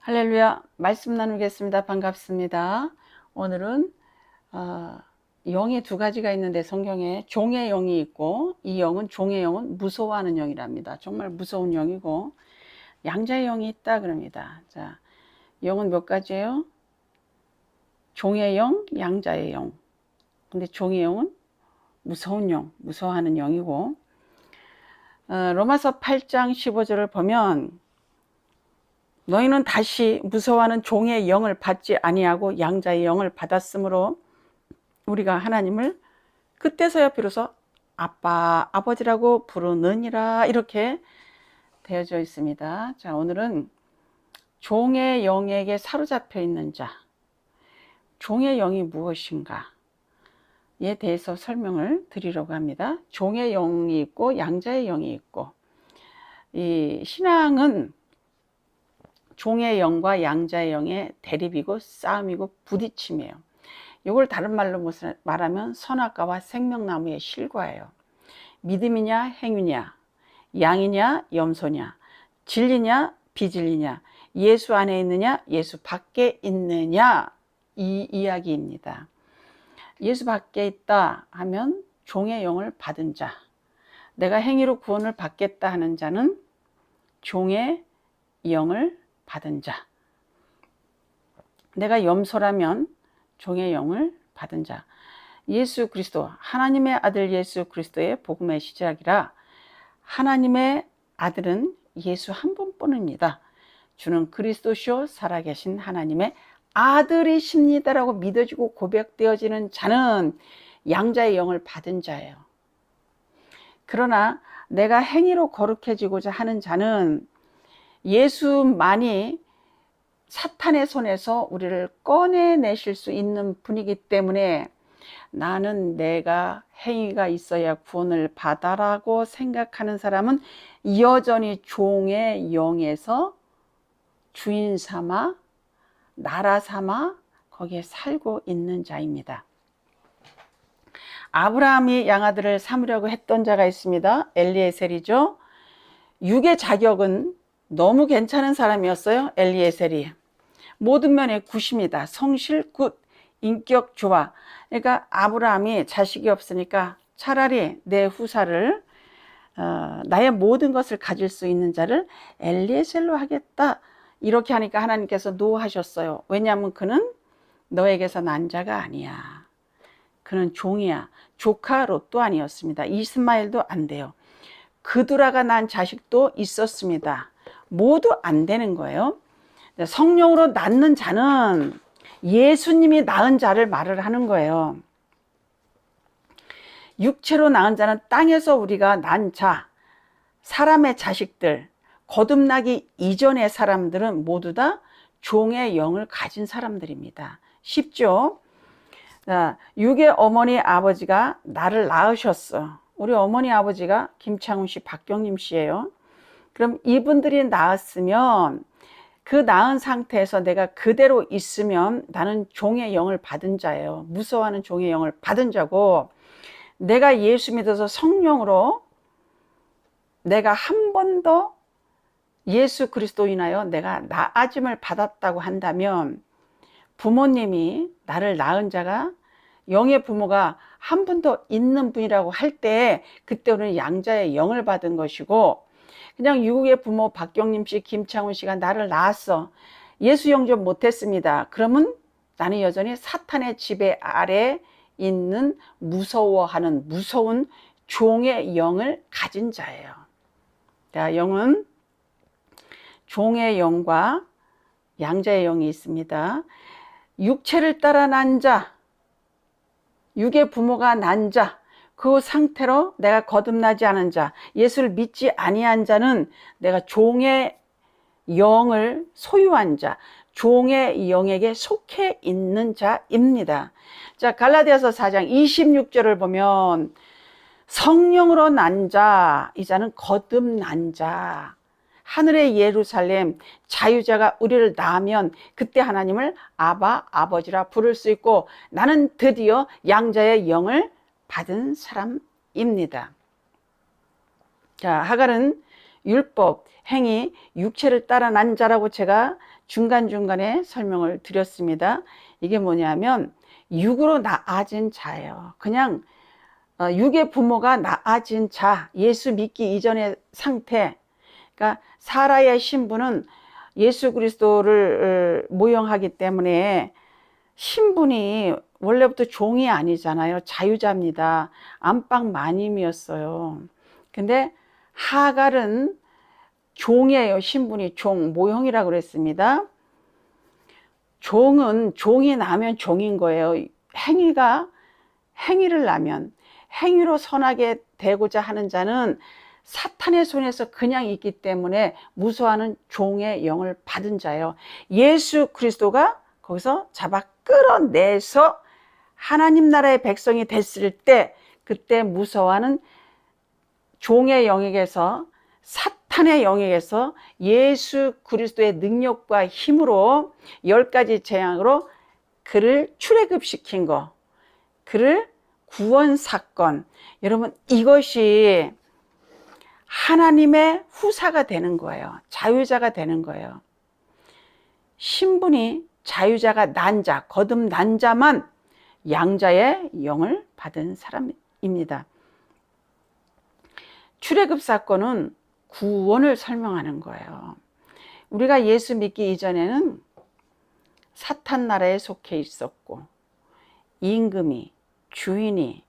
할렐루야 말씀 나누겠습니다. 반갑습니다. 오늘은 어, 영이 두 가지가 있는데 성경에 종의 영이 있고 이 영은 종의 영은 무서워하는 영이랍니다. 정말 무서운 영이고 양자의 영이 있다 그럽니다. 자, 영은 몇 가지예요? 종의 영, 양자의 영. 근데 종의 영은 무서운 영, 무서워하는 영이고 어, 로마서 8장 15절을 보면 너희는 다시 무서워하는 종의 영을 받지 아니하고 양자의 영을 받았으므로 우리가 하나님을 그때서야 비로소 아빠, 아버지라고 부르느니라 이렇게 되어져 있습니다. 자, 오늘은 종의 영에게 사로잡혀 있는 자, 종의 영이 무엇인가? 에 대해서 설명을 드리려고 합니다. 종의 영이 있고 양자의 영이 있고 이 신앙은 종의 영과 양자의 영의 대립이고 싸움이고 부딪힘이에요. 이걸 다른 말로 말하면 선악과와 생명나무의 실과예요. 믿음이냐 행위냐, 양이냐 염소냐, 진리냐 비진리냐, 예수 안에 있느냐 예수 밖에 있느냐 이 이야기입니다. 예수 밖에 있다 하면 종의 영을 받은 자, 내가 행위로 구원을 받겠다 하는 자는 종의 영을 받은 자. 내가 염소라면 종의 영을 받은 자. 예수 그리스도, 하나님의 아들 예수 그리스도의 복음의 시작이라 하나님의 아들은 예수 한 분뿐입니다. 주는 그리스도시요 살아계신 하나님의 아들이십니다라고 믿어지고 고백되어지는 자는 양자의 영을 받은 자예요. 그러나 내가 행위로 거룩해지고자 하는 자는 예수만이 사탄의 손에서 우리를 꺼내내실 수 있는 분이기 때문에 나는 내가 행위가 있어야 구원을 받아라고 생각하는 사람은 여전히 종의 영에서 주인 삼아 나라 삼아 거기에 살고 있는 자입니다. 아브라함이 양아들을 삼으려고 했던 자가 있습니다. 엘리에셀이죠. 육의 자격은 너무 괜찮은 사람이었어요. 엘리에셀이. 모든 면에 굿입니다. 성실 굿, 인격 좋아. 그러니까 아브라함이 자식이 없으니까 차라리 내 후사를 어, 나의 모든 것을 가질 수 있는 자를 엘리에셀로 하겠다. 이렇게 하니까 하나님께서 노하셨어요. 왜냐하면 그는 너에게서 난 자가 아니야. 그는 종이야. 조카 롯도 아니었습니다. 이스마엘도 안 돼요. 그두라가 난 자식도 있었습니다. 모두 안 되는 거예요. 성령으로 낳는 자는 예수님이 낳은 자를 말을 하는 거예요. 육체로 낳은 자는 땅에서 우리가 난 자, 사람의 자식들, 거듭나기 이전의 사람들은 모두 다 종의 영을 가진 사람들입니다. 쉽죠? 육의 어머니 아버지가 나를 낳으셨어. 우리 어머니 아버지가 김창훈 씨, 박경림 씨예요. 그럼 이분들이 낳았으면 그 낳은 상태에서 내가 그대로 있으면 나는 종의 영을 받은 자예요. 무서워하는 종의 영을 받은 자고 내가 예수 믿어서 성령으로 내가 한 번 더 예수 그리스도 인하여 내가 나아짐을 받았다고 한다면 부모님이 나를 낳은 자가 영의 부모가 한 분 더 있는 분이라고 할 때 그때는 양자의 영을 받은 것이고 그냥 유국의 부모 박경림 씨, 김창훈 씨가 나를 낳았어. 예수 영접 못했습니다. 그러면 나는 여전히 사탄의 지배 아래 있는 무서워하는 무서운 종의 영을 가진 자예요. 자, 영은 종의 영과 양자의 영이 있습니다. 육체를 따라 난 자, 육의 부모가 난 자, 그 상태로 내가 거듭나지 않은 자, 예수를 믿지 아니한 자는 내가 종의 영을 소유한 자, 종의 영에게 속해 있는 자입니다. 자, 갈라디아서 4장 26절을 보면 성령으로 난 자, 이 자는 거듭난 자. 하늘의 예루살렘 자유자가 우리를 낳으면 그때 하나님을 아바 아버지라 부를 수 있고 나는 드디어 양자의 영을 받은 사람입니다. 자, 하갈은 율법, 행위, 육체를 따라 난 자라고 제가 중간중간에 설명을 드렸습니다. 이게 뭐냐면 육으로 나아진 자예요. 그냥 어, 육의 부모가 나아진 자, 예수 믿기 이전의 상태. 그러니까 사라의 신분은 예수 그리스도를 어, 모형하기 때문에 신분이 원래부터 종이 아니잖아요. 자유자입니다. 안방 마님이었어요. 근데 하갈은 종이에요. 신분이 종, 모형이라고 그랬습니다. 종은 종이 나면 종인 거예요. 행위가 행위를 나면 행위로 선하게 되고자 하는 자는 사탄의 손에서 그냥 있기 때문에 무서워하는 종의 영을 받은 자예요. 예수 그리스도가 거기서 잡아 끌어내서 하나님 나라의 백성이 됐을 때 그때 무서워하는 종의 영역에서 사탄의 영역에서 예수 그리스도의 능력과 힘으로 열 가지 재앙으로 그를 출애굽시킨 거, 그를 구원 사건. 여러분 이것이 하나님의 후사가 되는 거예요. 자유자가 되는 거예요. 신분이 자유자가 난 자, 거듭 난 자만 양자의 영을 받은 사람입니다. 출애굽 사건은 구원을 설명하는 거예요. 우리가 예수 믿기 이전에는 사탄 나라에 속해 있었고 임금이 주인이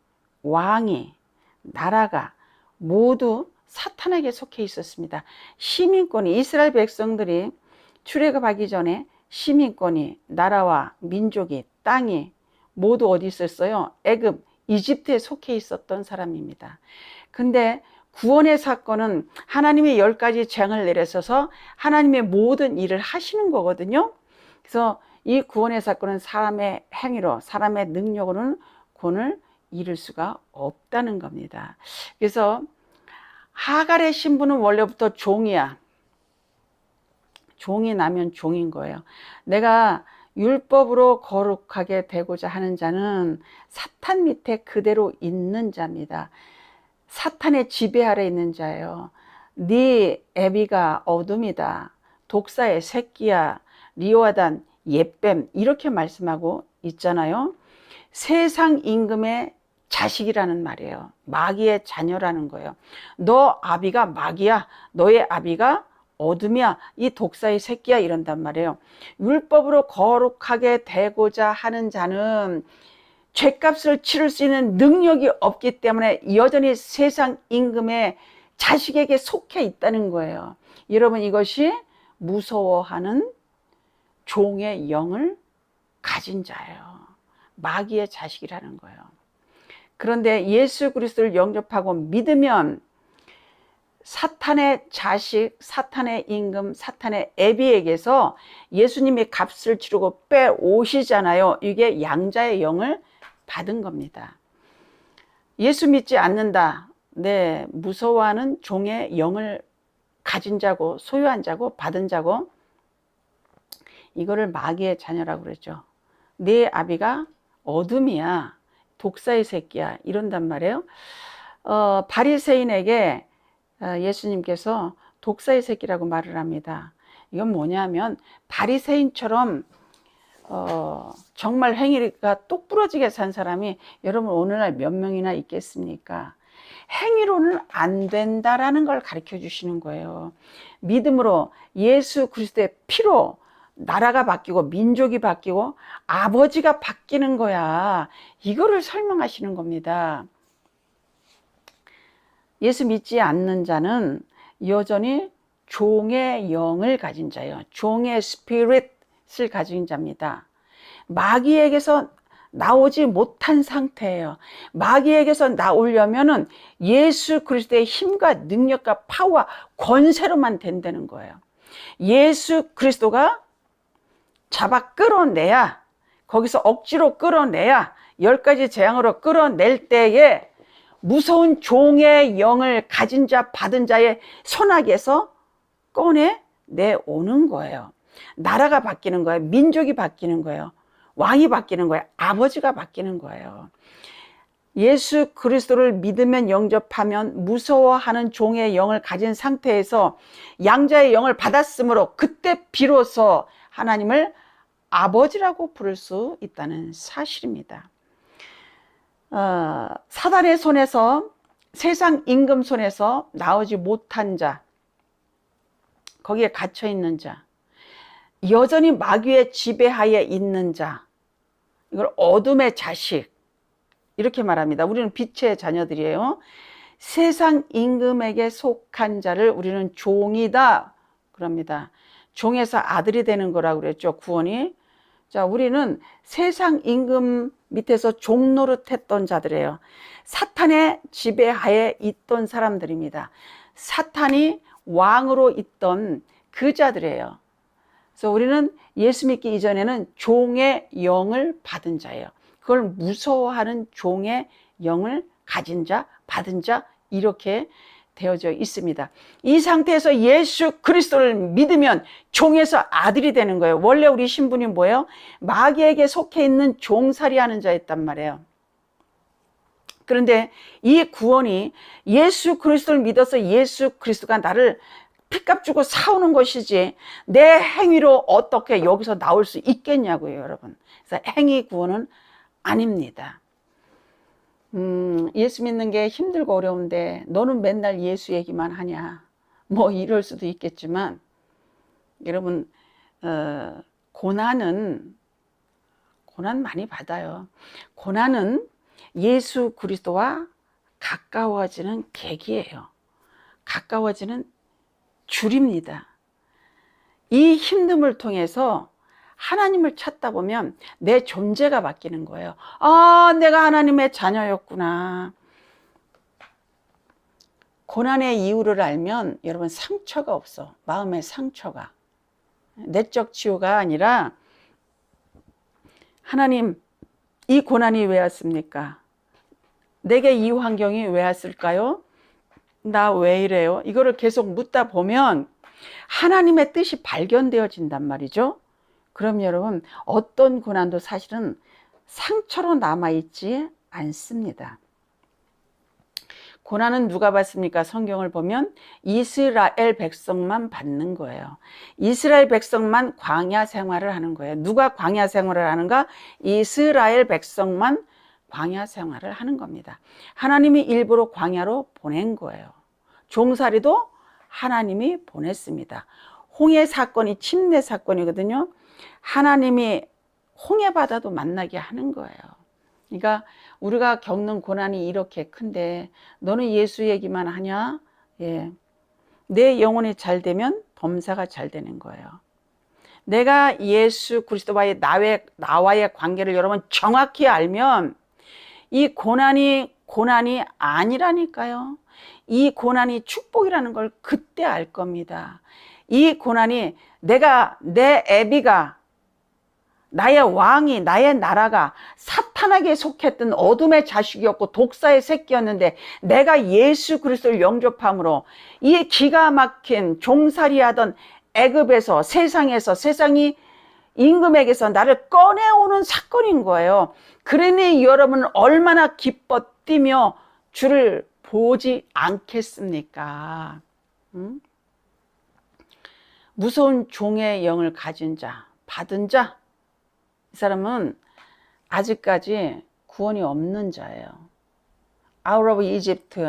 왕이 나라가 모두 사탄에게 속해 있었습니다. 시민권이 이스라엘 백성들이 출애굽하기 전에 시민권이 나라와 민족이 땅이 모두 어디 있었어요? 애굽, 이집트에 속해 있었던 사람입니다. 근데 구원의 사건은 하나님의 열 가지 재앙을 내려서서 하나님의 모든 일을 하시는 거거든요. 그래서 이 구원의 사건은 사람의 행위로, 사람의 능력으로는 구원을 이룰 수가 없다는 겁니다. 그래서 하갈의 신분은 원래부터 종이야. 종이 나면 종인 거예요. 내가 율법으로 거룩하게 되고자 하는 자는 사탄 밑에 그대로 있는 자입니다. 사탄의 지배 아래 있는 자예요. 네 애비가 어둠이다. 독사의 새끼야. 리오아단 예뱀 이렇게 말씀하고 있잖아요. 세상 임금의 자식이라는 말이에요. 마귀의 자녀라는 거예요. 너 아비가 마귀야. 너의 아비가 어둠이야. 이 독사의 새끼야. 이런단 말이에요. 율법으로 거룩하게 되고자 하는 자는 죄값을 치를 수 있는 능력이 없기 때문에 여전히 세상 임금의 자식에게 속해 있다는 거예요. 여러분 이것이 무서워하는 종의 영을 가진 자예요. 마귀의 자식이라는 거예요. 그런데 예수 그리스도를 영접하고 믿으면 사탄의 자식, 사탄의 임금, 사탄의 애비에게서 예수님이 값을 치르고 빼오시잖아요. 이게 양자의 영을 받은 겁니다. 예수 믿지 않는다. 네, 무서워하는 종의 영을 가진 자고 소유한 자고 받은 자고 이거를 마귀의 자녀라고 그랬죠. 네 아비가 어둠이야. 독사의 새끼야. 이런단 말이에요. 어, 바리새인에게 어, 예수님께서 독사의 새끼라고 말을 합니다. 이건 뭐냐면 바리새인처럼 어, 정말 행위가 똑부러지게 산 사람이 여러분 오늘날 몇 명이나 있겠습니까? 행위로는 안 된다라는 걸 가르쳐 주시는 거예요. 믿음으로 예수 그리스도의 피로 나라가 바뀌고 민족이 바뀌고 아버지가 바뀌는 거야. 이거를 설명하시는 겁니다. 예수 믿지 않는 자는 여전히 종의 영을 가진 자예요. 종의 스피릿을 가진 자입니다. 마귀에게서 나오지 못한 상태예요. 마귀에게서 나오려면은 예수 그리스도의 힘과 능력과 파워, 권세로만 된다는 거예요. 예수 그리스도가 잡아 끌어내야 거기서 억지로 끌어내야 열 가지 재앙으로 끌어낼 때에 무서운 종의 영을 가진 자 받은 자의 손아귀에서 꺼내 내오는 거예요. 나라가 바뀌는 거예요. 민족이 바뀌는 거예요. 왕이 바뀌는 거예요. 아버지가 바뀌는 거예요. 예수 그리스도를 믿으면 영접하면 무서워하는 종의 영을 가진 상태에서 양자의 영을 받았으므로 그때 비로소 하나님을 아버지라고 부를 수 있다는 사실입니다. 어, 사단의 손에서 세상 임금 손에서 나오지 못한 자, 거기에 갇혀 있는 자, 여전히 마귀의 지배하에 있는 자, 이걸 어둠의 자식, 이렇게 말합니다. 우리는 빛의 자녀들이에요. 세상 임금에게 속한 자를 우리는 종이다. 그럽니다. 종에서 아들이 되는 거라고 그랬죠. 구원이. 자, 우리는 세상 임금 밑에서 종 노릇 했던 자들이에요. 사탄의 지배하에 있던 사람들입니다. 사탄이 왕으로 있던 그 자들이에요. 그래서 우리는 예수 믿기 이전에는 종의 영을 받은 자예요. 그걸 무서워하는 종의 영을 가진 자, 받은 자, 이렇게 되어져 있습니다. 이 상태에서 예수 그리스도를 믿으면 종에서 아들이 되는 거예요. 원래 우리 신분이 뭐예요? 마귀에게 속해 있는 종살이 하는 자였단 말이에요. 그런데 이 구원이 예수 그리스도를 믿어서 예수 그리스도가 나를 피값 주고 사오는 것이지 내 행위로 어떻게 여기서 나올 수 있겠냐고요, 여러분. 그래서 행위 구원은 아닙니다. 음, 예수 믿는 게 힘들고 어려운데 너는 맨날 예수 얘기만 하냐. 뭐 이럴 수도 있겠지만 여러분 어, 고난은 고난 많이 받아요. 고난은 예수 그리스도와 가까워지는 계기예요. 가까워지는 줄입니다. 이 힘듦을 통해서 하나님을 찾다 보면 내 존재가 바뀌는 거예요. 아, 내가 하나님의 자녀였구나. 고난의 이유를 알면 여러분 상처가 없어. 마음의 상처가. 내적 치유가 아니라 하나님, 이 고난이 왜 왔습니까? 내게 이 환경이 왜 왔을까요? 나 왜 이래요? 이거를 계속 묻다 보면 하나님의 뜻이 발견되어진단 말이죠. 그럼 여러분 어떤 고난도 사실은 상처로 남아있지 않습니다. 고난은 누가 받습니까? 성경을 보면 이스라엘 백성만 받는 거예요. 이스라엘 백성만 광야 생활을 하는 거예요. 누가 광야 생활을 하는가? 이스라엘 백성만 광야 생활을 하는 겁니다. 하나님이 일부러 광야로 보낸 거예요. 종살이도 하나님이 보냈습니다. 홍해 사건이 침례 사건이거든요. 하나님이 홍해 바다도 만나게 하는 거예요. 그러니까 우리가 겪는 고난이 이렇게 큰데 너는 예수 얘기만 하냐? 예. 내 영혼이 잘 되면 범사가 잘 되는 거예요. 내가 예수 그리스도와의 나의, 나와의 관계를 여러분 정확히 알면 이 고난이 고난이 아니라니까요. 이 고난이 축복이라는 걸 그때 알 겁니다. 이 고난이 내가 내 애비가 나의 왕이 나의 나라가 사탄에게 속했던 어둠의 자식이었고 독사의 새끼였는데 내가 예수 그리스도를 영접함으로 이 기가 막힌 종살이하던 애굽에서 세상에서 세상이 임금에게서 나를 꺼내오는 사건인 거예요. 그러니 여러분 얼마나 기뻐 뛰며 주를 보지 않겠습니까? 음? 무서운 종의 영을 가진 자, 받은 자, 이 사람은 아직까지 구원이 없는 자예요. Out of Egypt,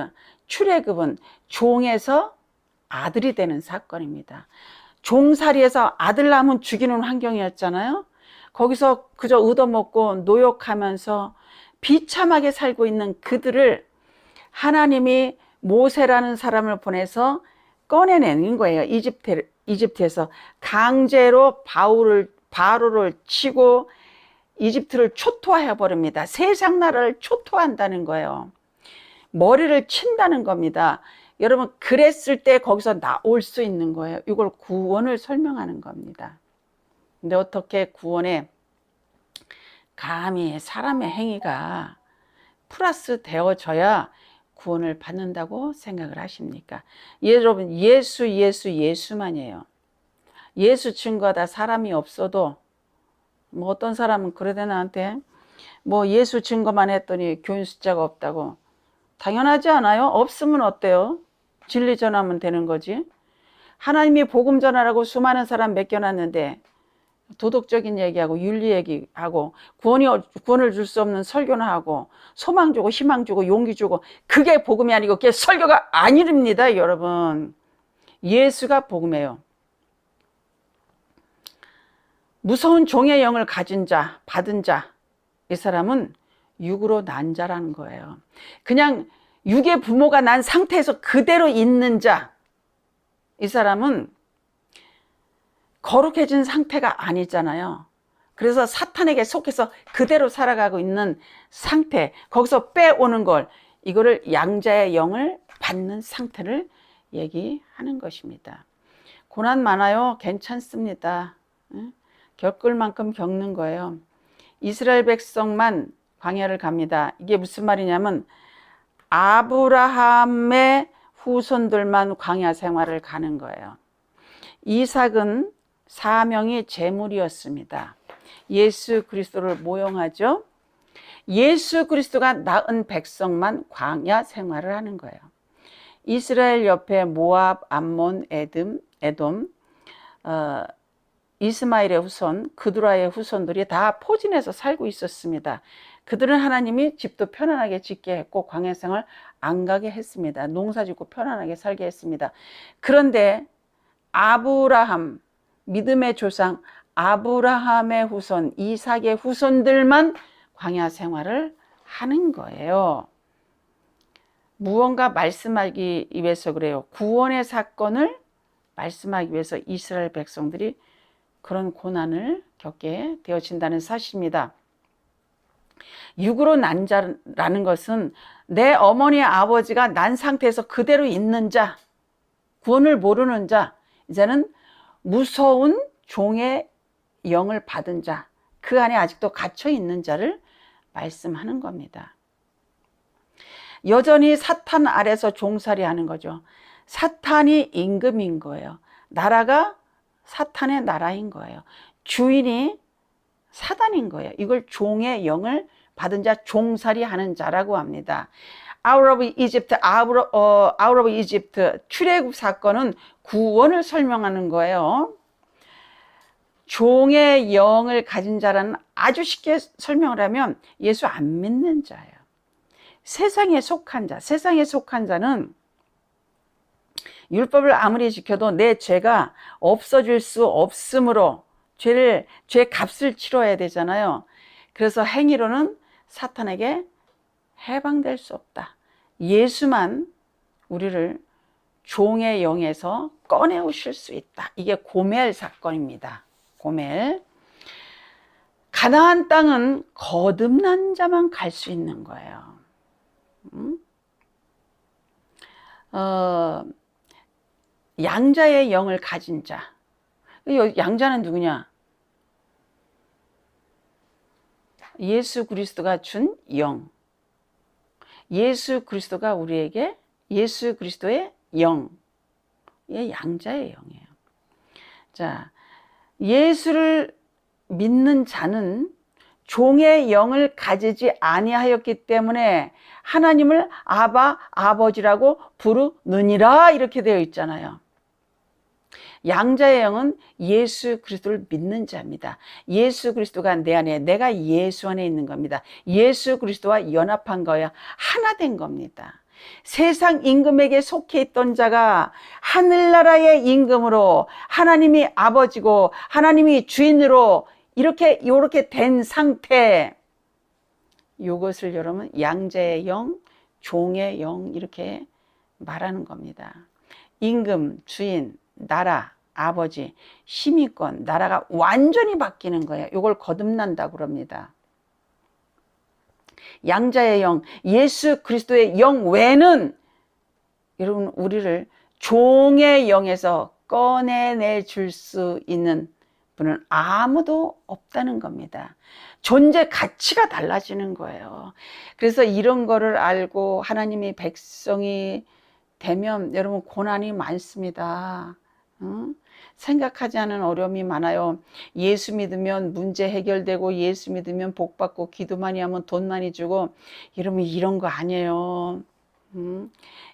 출애굽은 종에서 아들이 되는 사건입니다. 종살이에서 아들 낳으면 죽이는 환경이었잖아요. 거기서 그저 얻어먹고 노역하면서 비참하게 살고 있는 그들을 하나님이 모세라는 사람을 보내서 꺼내내는 거예요. 이집트, 이집트에서 강제로 바울을 바로를 치고 이집트를 초토화해 버립니다. 세상 나라를 초토한다는 거예요. 머리를 친다는 겁니다. 여러분 그랬을 때 거기서 나올 수 있는 거예요. 이걸 구원을 설명하는 겁니다. 근데 어떻게 구원에 감히 사람의 행위가 플러스 되어져야 구원을 받는다고 생각을 하십니까? 여러분 예수 예수 예수만이에요. 예수 증거다 사람이 없어도 뭐 어떤 사람은 그러대 나한테 뭐 예수 증거만 했더니 교인 숫자가 없다고. 당연하지 않아요? 없으면 어때요? 진리 전하면 되는 거지. 하나님이 복음 전하라고 수많은 사람 맡겨놨는데 도덕적인 얘기하고 윤리 얘기하고 구원이 구원을 줄 수 없는 설교나 하고 소망 주고 희망 주고 용기 주고 그게 복음이 아니고 그게 설교가 아닙니다, 여러분. 예수가 복음이에요. 무서운 종의 영을 가진 자, 받은 자, 이 사람은 육으로 난 자라는 거예요. 그냥 육의 부모가 난 상태에서 그대로 있는 자, 이 사람은 거룩해진 상태가 아니잖아요. 그래서 사탄에게 속해서 그대로 살아가고 있는 상태, 거기서 빼오는 걸, 이거를 양자의 영을 받는 상태를 얘기하는 것입니다. 고난 많아요. 괜찮습니다. 응? 겪을 만큼 겪는 거예요. 이스라엘 백성만 광야를 갑니다. 이게 무슨 말이냐면 아브라함의 후손들만 광야 생활을 가는 거예요. 이삭은 사명이 제물이었습니다. 예수 그리스도를 모형하죠. 예수 그리스도가 낳은 백성만 광야 생활을 하는 거예요. 이스라엘 옆에 모압, 암몬, 에돔, 에돔, 어, 이스마일의 후손, 그두라의 후손들이 다 포진해서 살고 있었습니다. 그들은 하나님이 집도 편안하게 짓게 했고 생활 안 가게 했습니다. 농사 짓고 편안하게 살게 했습니다. 그런데 아브라함, 믿음의 조상 아브라함의 후손, 이삭의 후손들만 광야 생활을 하는 거예요. 무언가 말씀하기 위해서 그래요. 구원의 사건을 말씀하기 위해서 이스라엘 백성들이 그런 고난을 겪게 되어진다는 사실입니다. 육으로 난 자라는 것은 내 어머니 아버지가 난 상태에서 그대로 있는 자, 구원을 모르는 자, 이제는 무서운 종의 영을 받은 자, 그 안에 아직도 갇혀 있는 자를 말씀하는 겁니다. 여전히 사탄 아래서 종살이 하는 거죠. 사탄이 임금인 거예요. 나라가 사탄의 나라인 거예요. 주인이 사단인 거예요. 이걸 종의 영을 받은 자, 종살이 하는 자라고 합니다. Of Egypt, out of, 어, out of Egypt 출애굽 사건은 구원을 설명하는 거예요. 종의 영을 가진 자라는 아주 쉽게 설명을 하면 예수 안 믿는 자예요. 세상에 속한 자, 세상에 속한 자는 율법을 아무리 지켜도 내 죄가 없어질 수 없으므로 죄를 죄 값을 치러야 되잖아요. 그래서 행위로는 사탄에게 해방될 수 없다. 예수만 우리를 종의 영에서 꺼내 오실 수 있다. 이게 고멜 사건입니다. 고멜. 가나안 땅은 거듭난 자만 갈 수 있는 거예요. 음? 어, 양자의 영을 가진 자. 양자는 누구냐? 예수 그리스도가 준 영. 예수 그리스도가 우리에게 예수 그리스도의 영. 이 양자의 영이에요. 자, 예수를 믿는 자는 종의 영을 가지지 아니하였기 때문에 하나님을 아바 아버지라고 부르느니라 이렇게 되어 있잖아요. 양자의 영은 예수 그리스도를 믿는 자입니다. 예수 그리스도가 내 안에 내가 예수 안에 있는 겁니다. 예수 그리스도와 연합한 거야 하나 된 겁니다. 세상 임금에게 속해 있던 자가 하늘나라의 임금으로 하나님이 아버지고 하나님이 주인으로 이렇게 이렇게 된 상태 이것을 여러분 양자의 영, 종의 영 이렇게 말하는 겁니다. 임금, 주인, 나라, 아버지, 힘이권, 나라가 완전히 바뀌는 거예요. 이걸 거듭난다 그럽니다. 양자의 영, 예수 그리스도의 영 외에는 여러분 우리를 종의 영에서 꺼내내 줄 수 있는 분은 아무도 없다는 겁니다. 존재 가치가 달라지는 거예요. 그래서 이런 거를 알고 하나님의 백성이 되면 여러분 고난이 많습니다. 응? 생각하지 않은 어려움이 많아요. 예수 믿으면 문제 해결되고 예수 믿으면 복 받고 기도 많이 하면 돈 많이 주고 이러면 이런 거 아니에요. 음,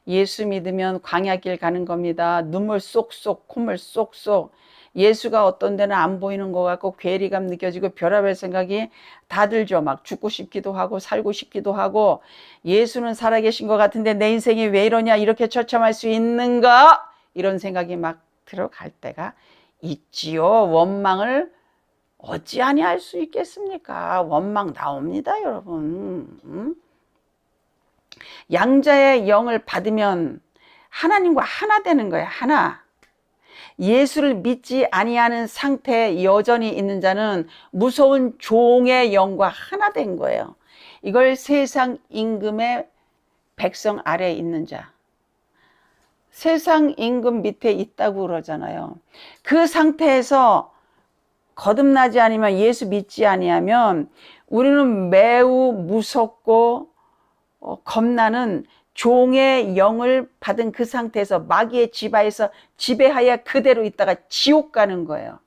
예수 믿으면 광야길 가는 겁니다. 눈물 쏙쏙 콧물 쏙쏙 예수가 어떤 데는 안 보이는 것 같고 괴리감 느껴지고 별의별 생각이 다 들죠. 막 죽고 싶기도 하고 살고 싶기도 하고 예수는 살아계신 것 같은데 내 인생이 왜 이러냐 이렇게 처참할 수 있는가 이런 생각이 막 들어갈 때가 있지요. 원망을 어찌하니 할 수 있겠습니까? 원망 나옵니다, 여러분. 음? 양자의 영을 받으면 하나님과 하나 되는 거예요. 하나. 예수를 믿지 아니하는 상태에 여전히 있는 자는 무서운 종의 영과 하나 된 거예요. 이걸 세상 임금의 백성 아래에 있는 자. 세상 임금 밑에 있다고 그러잖아요. 그 상태에서 거듭나지 않으면 예수 믿지 아니하면 우리는 매우 무섭고 어, 겁나는 종의 영을 받은 그 상태에서 마귀의 지바에서 지배하여 그대로 있다가 지옥 가는 거예요.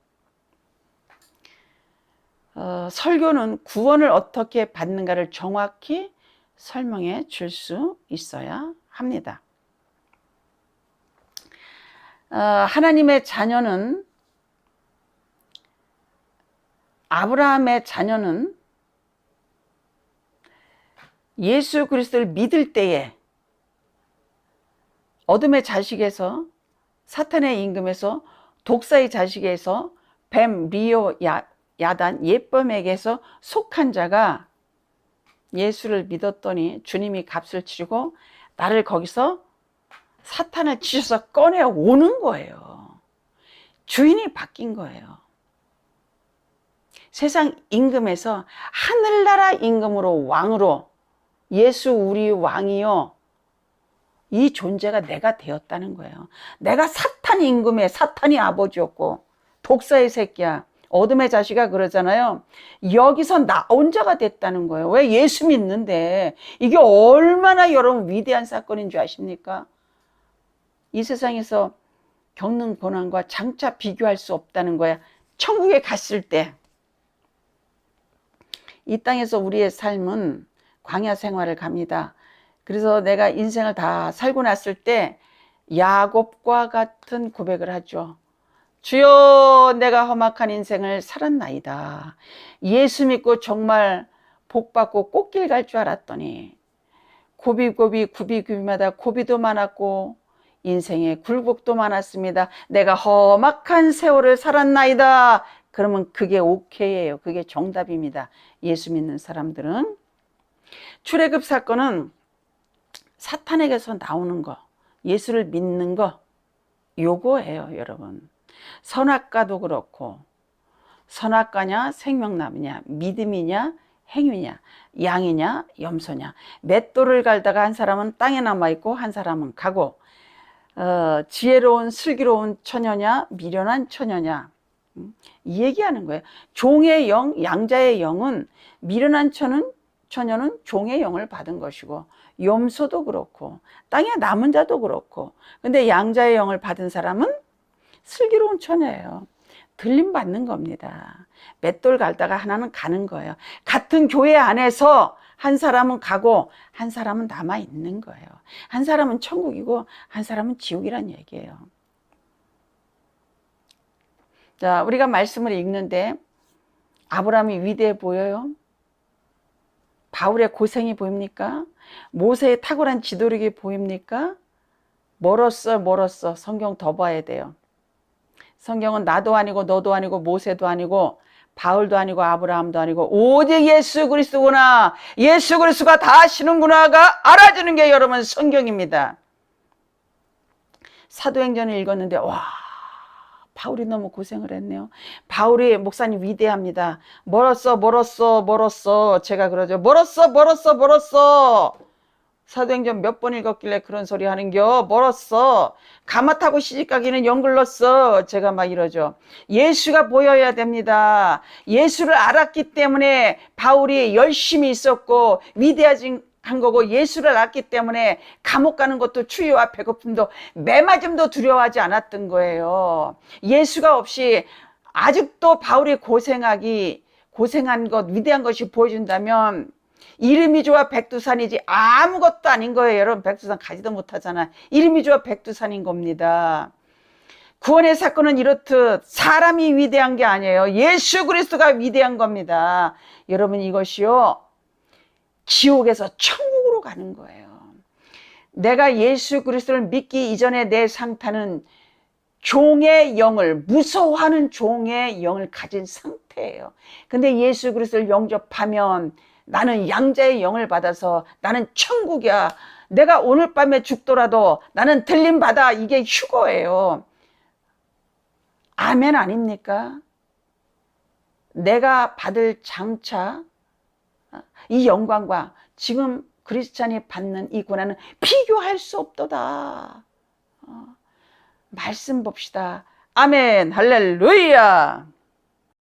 어, 설교는 구원을 어떻게 받는가를 정확히 설명해 줄 수 있어야 합니다. 어, 하나님의 자녀는 아브라함의 자녀는 예수 그리스도를 믿을 때에 어둠의 자식에서 사탄의 임금에서 독사의 자식에서 뱀 리오 야, 야단 예범에게서 속한 자가 예수를 믿었더니 주님이 값을 치르고 나를 거기서 사탄을 치셔서 꺼내 오는 거예요. 주인이 바뀐 거예요. 세상 임금에서 하늘나라 임금으로 왕으로 예수 우리 왕이요. 이 존재가 내가 되었다는 거예요. 내가 사탄 임금의 사탄이 아버지였고 독사의 새끼야. 어둠의 자식아 그러잖아요. 여기서 나 혼자가 됐다는 거예요. 왜 예수 믿는데 이게 얼마나 여러분 위대한 사건인 줄 아십니까? 이 세상에서 겪는 고난과 장차 비교할 수 없다는 거야. 천국에 갔을 때 이 땅에서 우리의 삶은 광야 생활을 갑니다. 그래서 내가 인생을 다 살고 났을 때 야곱과 같은 고백을 하죠. 주여 내가 험악한 인생을 살았나이다. 예수 믿고 정말 복 받고 꽃길 갈 줄 알았더니 고비고비 구비구비마다 고비도 많았고 인생에 굴곡도 많았습니다. 내가 험악한 세월을 살았나이다. 그러면 그게 오케이예요. 그게 정답입니다. 예수 믿는 사람들은 출애굽 사건은 사탄에게서 나오는 거, 예수를 믿는 거 요거예요, 여러분. 선악과도 그렇고 선악과냐 생명나무냐 믿음이냐 행위냐 양이냐 염소냐 맷돌을 갈다가 한 사람은 땅에 남아 있고 한 사람은 가고 어, 지혜로운 슬기로운 처녀냐 미련한 처녀냐 음, 이 얘기하는 거예요. 종의 영, 양자의 영은 미련한 처는 처녀는 종의 영을 받은 것이고 염소도 그렇고 땅에 남은 자도 그렇고 근데 양자의 영을 받은 사람은 슬기로운 처녀예요. 들림 받는 겁니다. 맷돌 갈다가 하나는 가는 거예요. 같은 교회 안에서 한 사람은 가고 한 사람은 남아 있는 거예요. 한 사람은 천국이고 한 사람은 지옥이란 얘기예요. 자, 우리가 말씀을 읽는데 아브라함이 위대해 보여요? 바울의 고생이 보입니까? 모세의 탁월한 지도력이 보입니까? 멀었어, 멀었어. 성경 더 봐야 돼요. 성경은 나도 아니고 너도 아니고 모세도 아니고 바울도 아니고 아브라함도 아니고 오직 예수 그리스도구나. 예수 그리스도가 다 하시는구나가 알아지는 게 여러분 성경입니다. 사도행전을 읽었는데 와 바울이 너무 고생을 했네요. 바울이 목사님 위대합니다. 멀었어, 멀었어, 멀었어. 제가 그러죠. 멀었어, 멀었어, 멀었어. 사도행전 몇 번 읽었길래 그런 소리 하는겨? 멀었어. 가마 타고 시집가기는 연글렀어. 제가 막 이러죠. 예수가 보여야 됩니다. 예수를 알았기 때문에 바울이 열심히 있었고 위대해진 한 거고 예수를 알았기 때문에 감옥 가는 것도 추위와 배고픔도 매맞음도 두려워하지 않았던 거예요. 예수가 없이 아직도 바울이 고생하기 고생한 것 위대한 것이 보여준다면 이름이 좋아 백두산이지 아무것도 아닌 거예요. 여러분 백두산 가지도 못하잖아. 이름이 좋아 백두산인 겁니다. 구원의 사건은 이렇듯 사람이 위대한 게 아니에요. 예수 그리스도가 위대한 겁니다. 여러분 이것이요. 지옥에서 천국으로 가는 거예요. 내가 예수 그리스도를 믿기 이전에 내 상태는 종의 영을 무서워하는 종의 영을 가진 상태예요. 근데 예수 그리스도를 영접하면 나는 양자의 영을 받아서 나는 천국이야. 내가 오늘 밤에 죽더라도 나는 들림 받아. 이게 휴거예요. 아멘 아닙니까? 내가 받을 장차 이 영광과 지금 크리스찬이 받는 이 고난은 비교할 수 없도다. 어, 말씀 봅시다. 아멘, 할렐루야.